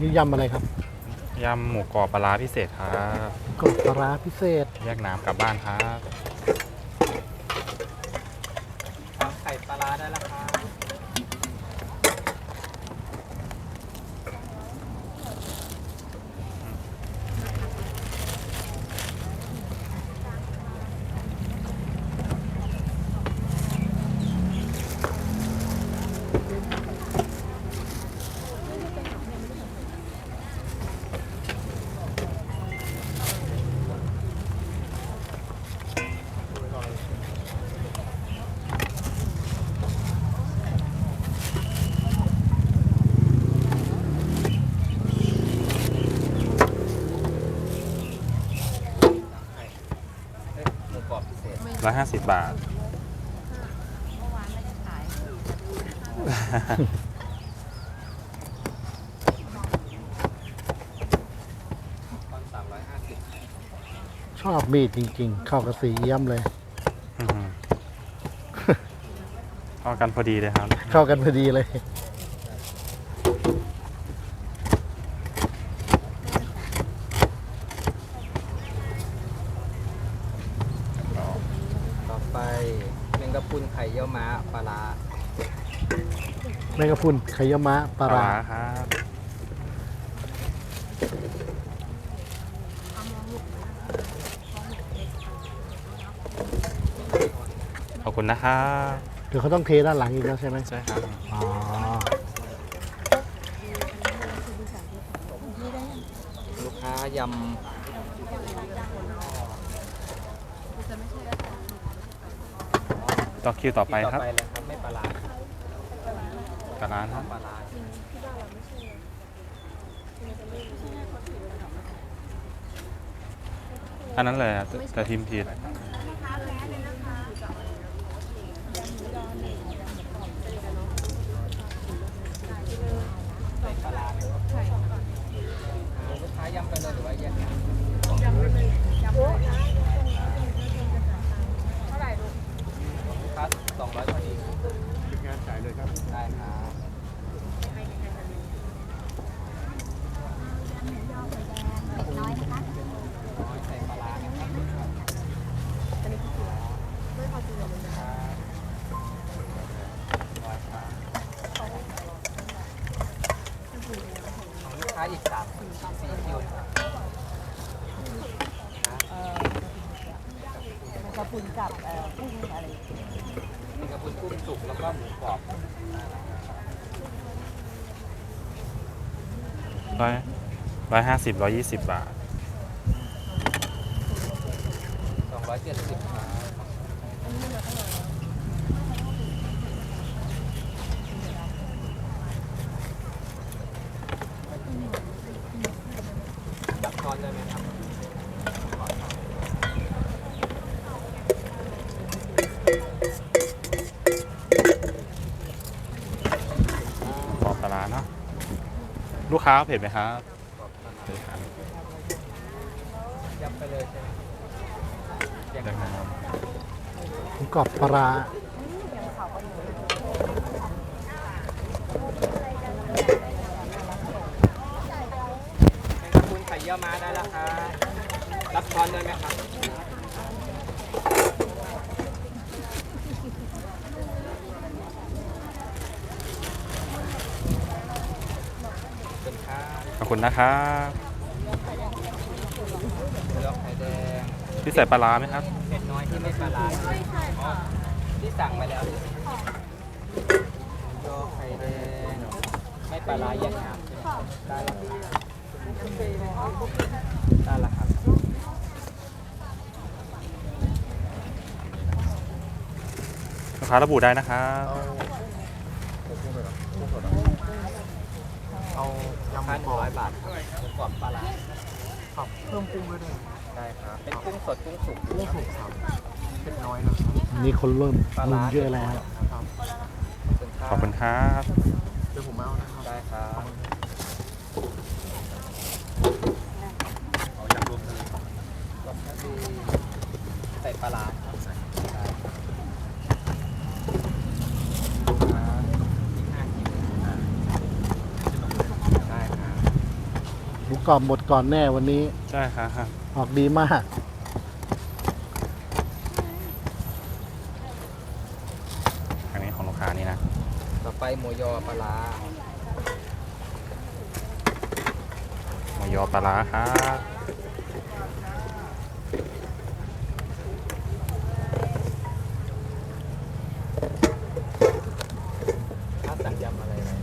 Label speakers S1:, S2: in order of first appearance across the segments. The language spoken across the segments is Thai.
S1: นี่ยำอะไรครับ
S2: ยำหมูกรอบปลาร้าพิเศษครับ
S1: กรอบปลาร้าพิเศษ
S2: แยกน้ำกลับบ้านครับ
S3: ไข่ปลาร้าได้แล้วครับ หมูกรอบพิเศษ
S2: ร้อยห้าสิบบาท
S3: ตอนสามร้อยห้าสิบ
S1: ชอบมีดจริง ๆ เข้ากับสีเยี่ยมเลย
S2: อื้อหือเข้ากันพอดีเลยครับ
S1: เข้ากันพอดีเลย
S3: ต่อไปแมงกะพรุนไข่เยี่ยวม้าปลาร้า
S1: แมงกะพรุนไขยมะปลาร้า
S2: ครับขอบคุณนะครับ
S1: เดี๋ยวเขาต้องเทด้านหลังอีกแล้วใช่ไหม
S2: ใช่ครับ
S1: อ๋อ
S3: ลูกค้าย
S2: ต่อคิวต่อำไปครับ
S3: ต่อไปเลยครับไม่ปลาร้า
S2: ปลาร้าครับ
S3: ปลาร้า
S2: อันนั้นเลยอะแต่แต่พิมพ์ผิด
S3: ใส่ปลาร้าไหมครับอ่าลูกค้ายำไปเลยหรือว่าแยกกันลูกค้าสองร้อยพอดีงานจ่ายเลยครับ ได้ครับน้อยใส่ปลาร้านะครับร้อยครับของลูกค้าอีกสามสี่คิวนะครับ
S4: กระพุนกับเอ่อกุ้งอะไร
S3: มีกระพุนกุ้งสุกแล้วก็หมูกรอบ
S2: ร้อยร้อยห้าสิบร้อยยี่สิบบาท
S3: สองร้อยเจ็ดสิบครับรับช้อนได้ไหมครับ
S2: กรอบปลาร้าเนาะ ลูกค้าเผ็ดไหมครับเผ็ดครับ
S3: ยับไปเลยใช่ไหมแยก
S2: ได้
S3: กัน
S2: ครับ
S1: หมูกรอบปลาร้า
S3: แมงกะพรุนไข่เยี่ยวม้าได้แล้วครับรับช้อนได้ไหมครับเป็นครับ
S2: ขอบคุณนะครับ
S3: ไข่แดง
S2: พี่ใส่ปลาร้าไหมครับ
S3: เผ็ดน้อยที่ไม่ปลาร้าอ๋อที่สั่งไปแล้วยอไข่แดงไม่ปลาร้าแยกน้ำใช่ไหมครับได้แล้วได้แล้วครับ
S2: ลูกค้าระบุได้นะครับ
S3: เอายำหมูกรอบร้อยบาทครับหมูกรอบปลาร้า
S5: ครับเพิ่มกุ้งด้วยได้ไหม
S3: ได้ครับ เป็นกุ้งสดกุ้งสุก
S5: กุ้งสุกครับเป็นน้อยนะครับ
S1: นี่คนเริ่ม
S3: ปลา
S1: มุ
S3: ร้าง
S1: เยอะแล้ว
S5: ครับ
S2: ขอบคุณครับ
S5: เดี๋ยวผมเอานะครับ
S3: ได้ครับเอายำรวมกันเลยรสชาติดีใส่ปลาร้าครับใส่ครับอีกห้ากิโลได้ครับ
S1: กรอบหมดก่อนแน่วันนี้
S2: ใช่ครับ
S1: ออกดีมาก
S2: อันนี้ของลูกค้านี่นะ
S3: ต่อไปหมูยอปลาร้า
S2: หมูยอปลาร้าครับ
S3: ถ้าสั่งยำอะไรไว้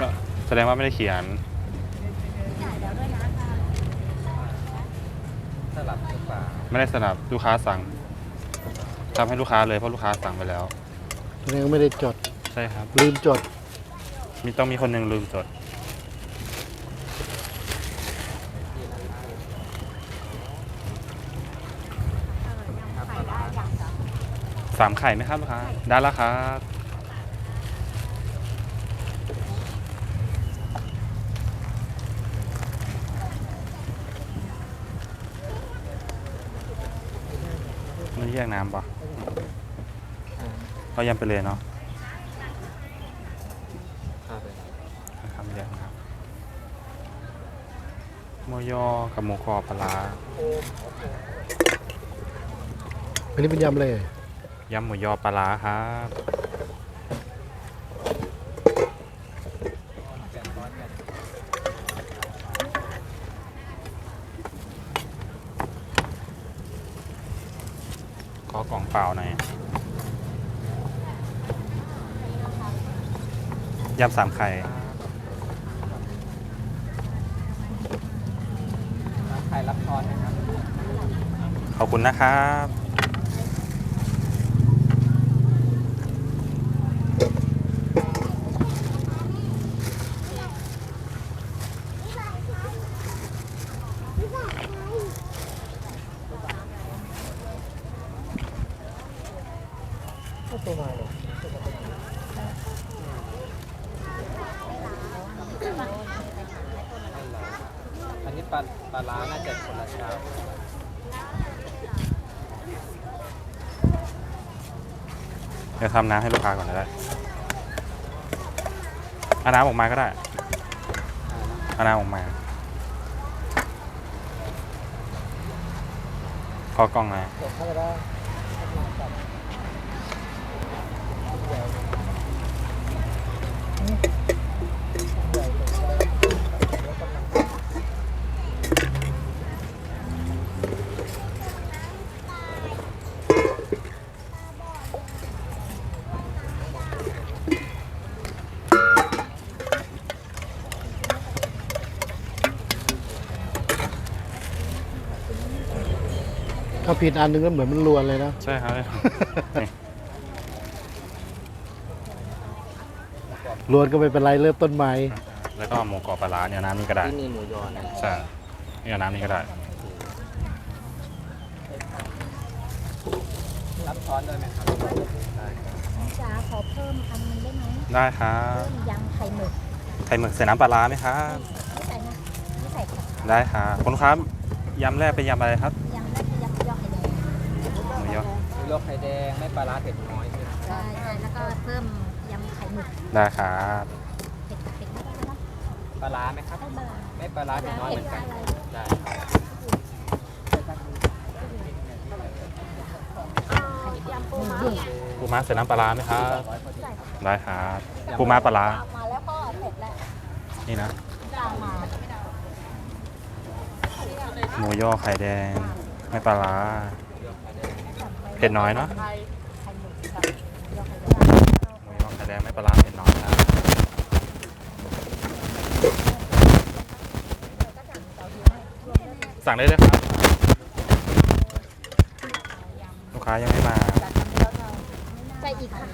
S2: ก็ แสดงว่าไม่ได้เขียน
S3: สลับหรือเปล่า
S2: ไม่ได้สนับลูกค้าสั่งทำให้ลูกค้าเลยเพราะลูกค้าสั่งไปแล้ว
S1: แสดงว่าไม่ได้จด
S2: ใช่ครับ
S1: ลืมจด
S2: มีต้องมีคนหนึ่งลืมจดสามไข่ไหมครับลูกค้า ได้แล้วครับ แยกน้ำปะเรายำไปเลยเนาะ
S3: ข้าวไป
S2: นะครับแยกน้ำหมูยอกับหมูกรอบปลาร้า
S1: อันนี้เป็นยำเลย
S2: ยำหมูยอปลาร้าครับ ขอกล่องเปล่าหน่อยยำสามไข่
S3: ใครรับทอนนะครับ
S2: ขอบคุณนะครับ
S3: อันนี้ปลาปลาร้าน่าจะคนละเจ้า
S2: เดี๋ยวทำน้ำให้ลูกค้าก่อนก็ได้เอาน้ำออกมาก็ได้เอาน้ำออกมา ขอกล้องหน่อย
S1: ถ้า ผิดอันหนึงก็เหมือนมันรวนเลยนะ
S2: ใช่ครับนี่
S1: รวนก็ไม่เป็นไรเริ่มต้นใหม่
S2: แล้วก็หมูกรอบปลาร้าเนี่ยน้ำนี่ก็ได้
S3: ที่มีหมูยอนะ
S2: ใช่เนี่ยน้ำนี่ก็ได้
S3: รับทอนด้วยไหมครับ
S4: จ๋าขอเพิ่มอันนึงได้ไหม
S2: ได้ครั
S4: เพิ่
S2: บ
S4: มยำไข่หมึก
S2: ไข่หมึกใส่น้ำปลาร้าไหมครับ
S4: ไม่ใส่นะไม่ใส่ค่ะ
S2: ได้ครับคุณลูกค้ายำแรกเป็นยำอะไรครับ
S4: ยำแรกคือยำยอไข่แดง
S2: ห มูยอ
S3: มีโรคไข่แดง ไม่ปลาร้าเผ็ดน้อยใช่ไหม
S4: ใช่ใช่แล้วก็เพิ่มยำไข่หมึก
S2: ได้ครับ
S4: เผ็ดเผ็ดไม่ได้นะ
S3: ปลาร้าไหมครับ
S4: ได้เบอร์
S3: ไม่ปลาร้าเผ็ดน้อยเหมือนกันได้ครับ
S4: ยำปูม้า
S2: ปูม้าใส่น้ำปลาร้าไหมครับ ได้ครับปูม้าปลาร้า
S4: มาแล้วก็เผ็ดแล้ว
S2: นี่นะ
S4: ตามมา
S2: หมูยอไข่แดง ไม่ปลาร้า เผ็ดน้อยเนาะ
S4: ไข่หมึกกับยอไข่แดง
S2: หมูยอไข่แดงไม่ปลาร้าเผ็ดน้อยครับสั่งได้เลยครับ ลูกค้ายังไม่มา
S4: ใส่อีกค่ะ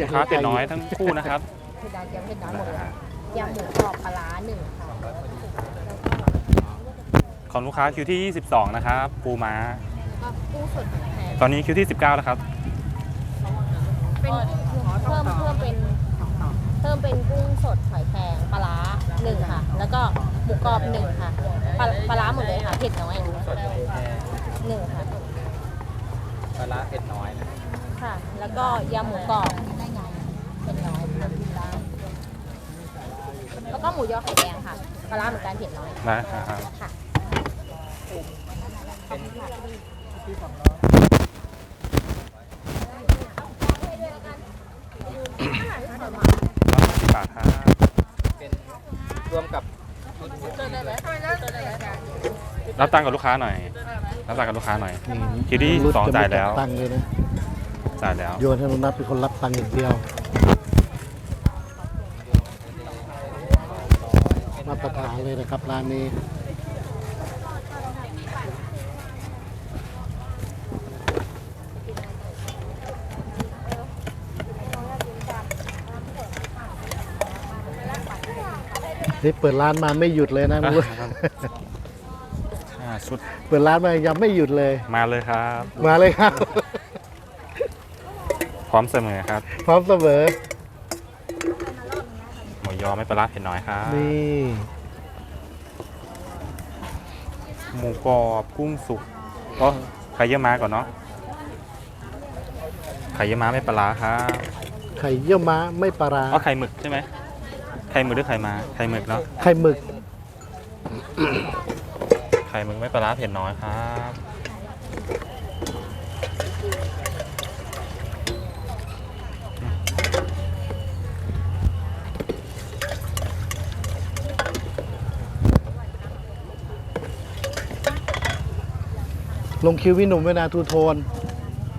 S2: ลูกค้าเผ็ดน้อยทั้งคู่นะครับ
S4: คือดาวยำเผ็ดน้อยหมดเลยยำหมูกรอบปลาร้าหนึ่งค่ะ
S2: ของลูกค้าคิวที่ 22 นะครับ ปูม้า
S4: แล้ว ก็กุ้งสดแพง
S2: ตอนนี้คิวที่ 19 แล้วครับ
S4: เป็นเพิ่มเพิ่มเป็นเพิ่มเป็นกุ้งสดหอยแครงปลาร้าหนึ่งค่ะ แล้วก็หมูกรอบหนึ่งค่ะปลาปลาร้าหมดเลยค่ะเผ็ดน้อย
S3: สดหมูแดง
S4: หนึ่งค่ะ
S3: ปลาร้าเผ็ดน้อยนะ
S4: ใช่ค่ะ แล้วก็ยำหมูกรอบเป็นร้อยค่ะแล้วก็หมูยอไข่แดงค่ะปลาร้าเหมือนกันเผ็ดน้อย
S2: ได้ครับ
S4: ค่ะ
S2: สิบบาทครับ
S3: เป็นรวมกับชุด
S2: รับตังค์กับลูกค้าหน่อย รับตังค์กับลูกค้าหน่อย
S1: นี่
S2: คิดดี
S1: รุด
S2: สอง
S1: จะไม่
S2: จ่ายแล้ว
S1: เก็บตังค์เลยนะ
S2: จ่ายแล้ว
S1: โยนให้น้องนัทเป็นคนรับตังค์อย่างเดียว มาตรฐานเลยนะครับร้านนี้ นี่เปิดร้านมาไม่หยุดเลยนะรู้
S2: อ่าชุด
S1: เปิดร้านมายังไม่หยุดเลย
S2: มาเลยครับ
S1: มาเลยครับ
S2: พร้อมเสมอครับ
S1: พร้อมเสมอ
S2: หมูยอไม่ปลาร้าเผ็ดน้อยครับ
S1: นี่
S2: หมูกรอบกุ้งสุกก็ไข่เยี่ยวม้าก่อนเนาะไข่เยี่ยวม้าไม่ปลาร้าครับ
S1: ไข่เยี่ยวม้าไม่ปลาร้า
S2: อ๋อไข่หมึกใช่ไหมไข่หมึกหรือไข่ม้าไข่หมึกเนาะ
S1: ไข่หมึก
S2: ไข่หมึกไม่ปลาร้าเผ็ดน้อยครับ
S1: ลงคิวพี่หนุ่มเวลาทูโทน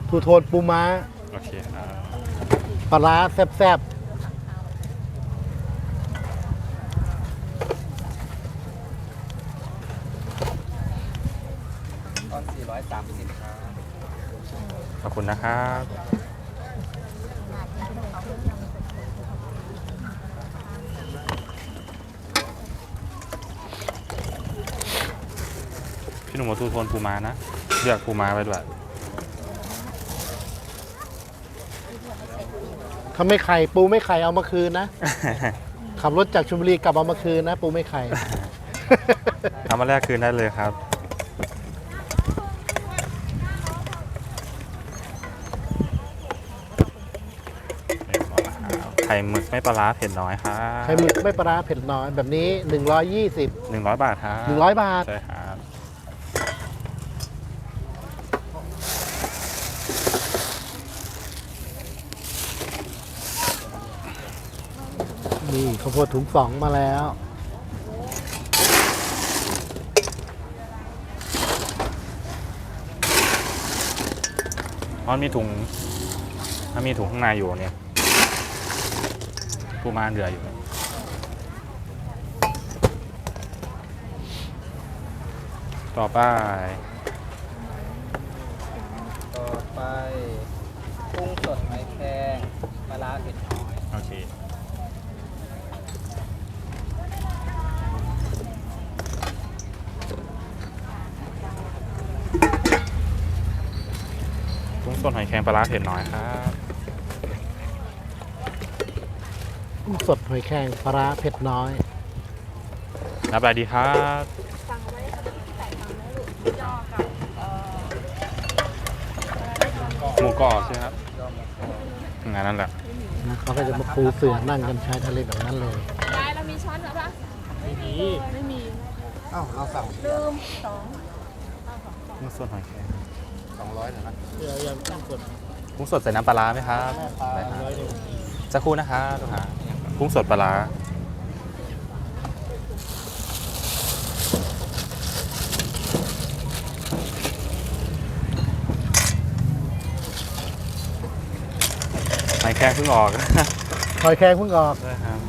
S1: ทูโทนปูม้า
S2: โอเคครับ
S1: ปลาร้าแซ่บ
S3: ตอน430ครับ
S2: ข อบคุณนะครับพี่หนุ่มมาทูโทนปูม้านะเลือกปูม้าไว้ด้วย
S1: ๆถ้าไม่ไข่ปูไม่ไข่เอามาคืนนะ ขับรถจากชลบุรีกลับเอามาคืนนะ ปูไม่ไข่
S2: เอามาแลกคืนได้เลยครับ ไข่หมึกไม่ปลาร้าเผ็ดน้อยครับ
S1: ไข่หมึกไม่ปลาร้าเผ็ดน้อยแบบนี้ 120
S2: หนึ่งร้อยบาทครับ
S1: 100 บาท
S2: ใช่ครับ
S1: นี่ข้าวโพดถุงสองมาแล้ว
S2: มันมีถุงมันมีถุงข้างในอยู่เนี่ย ปูมาเดืออยู่ ต่อไป
S3: ต่อไปกุ้งสดไม้แพงปลาร้าเผ็ดน้อย
S2: โอเค กุ้งสดหอยแครงปลาร้าเผ็ดน้อยครับ
S1: กุ้งสดหอยแครงปลาร้าเผ็ดน้อย
S2: รับอะไรดีครับหมูกรอบใช่ไหมครับงานนั่นแหละ
S1: นะเขาก็จะมาปูเสือนั่งกันชายทะเลแบบนั้นเลย
S4: ยายเรามีช้อนหรือเปล่าไม่มีไม่มี
S5: อ้าวเราสั่ง
S4: ลืมสอง
S2: กุ้งสดหอยแครง
S5: สองร้อยเหรอนะ
S1: เดี๋ยวยำกุ้งสด
S2: กุ้งสดใส่น้ำปลาร้าไหมครับได้ครับสักครู่นะครับลูกค้า กุ้งสดปลาร้าหอยแครงเพิ่งออก
S1: หอยแครงเพิ่งออก
S2: ด้วยครับ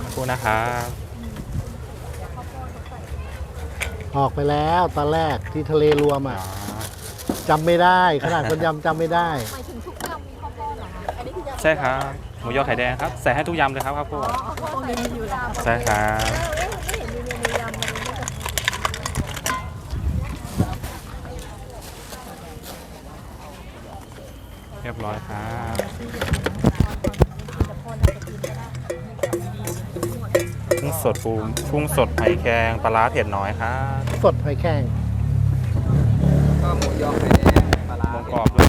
S2: ขอบคุณนะครับ
S1: ออกไปแล้วตอนแรกที่ทะเลรวม
S2: อ๋อ
S1: อะจำไม่ได้ ขนาดคนยำจำไม่ได้
S4: หมายถึงทุกย
S2: ใช่ครับหมูยอไข่แดงครับใส่ให้ทุกยำเลยครับครับพวก
S4: ข้าวโพดมีอยู่แล้ว
S2: ใช่ครับ
S4: ไม่เห็นมีเมนูยำเลยไม่จะ
S2: เรียบร้อยครับกุ้งสดปูกุ้งสดหอยแครงปลาร้าเผ็ดน้อยครับ
S1: สดหอยแครง
S3: ก็หมูยอไข่แดงปลาร้า
S2: กรอบด้วย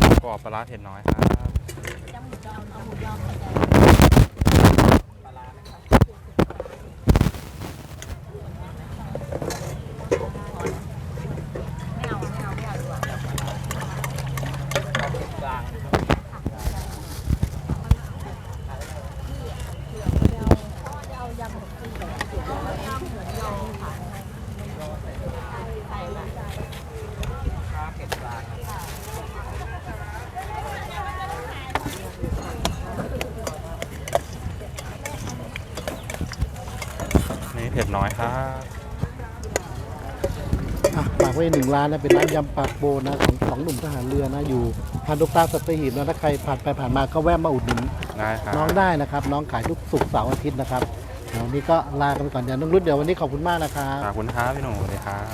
S2: หมูกรอบ ปลาร้าเผ็ดน้อยครับ
S4: จะหมูยอเอาหมูยอไข่แดง
S3: ปลาร้านะครับไม่เอาไม่เอาไม่เอาดีกว่าเอาเผ็ดกลางนะครับ
S4: จะเอายำขนมจีนแบบเขียวเหมือนยอค่ะใส่ละ
S3: ข้าวเผ็ดกลางนะครับ
S2: นี่เผ็ดน้อยครับ
S1: อะฝากไว้หนึ่งร้านนะเป็นร้านยำปากโบนะของของหนุ่มทหารเรือนะอยู่พันธุกตาสัตหีบนะถ้าใครผ่านไปผ่านมาก็แวะมาอุดหนุน
S2: ได้ครับ
S1: น้องได้นะครับ น้องขายทุกศุกร์เสาร์อาทิตย์นะครับเดี๋ยววันนี้ก็ลากันไปก่อนเดี๋ยวน้องรุ่เดี๋ยววันนี้ขอบคุณมากนะครับ
S2: ขอบคุณครับพี่หนูสวัสดีครับ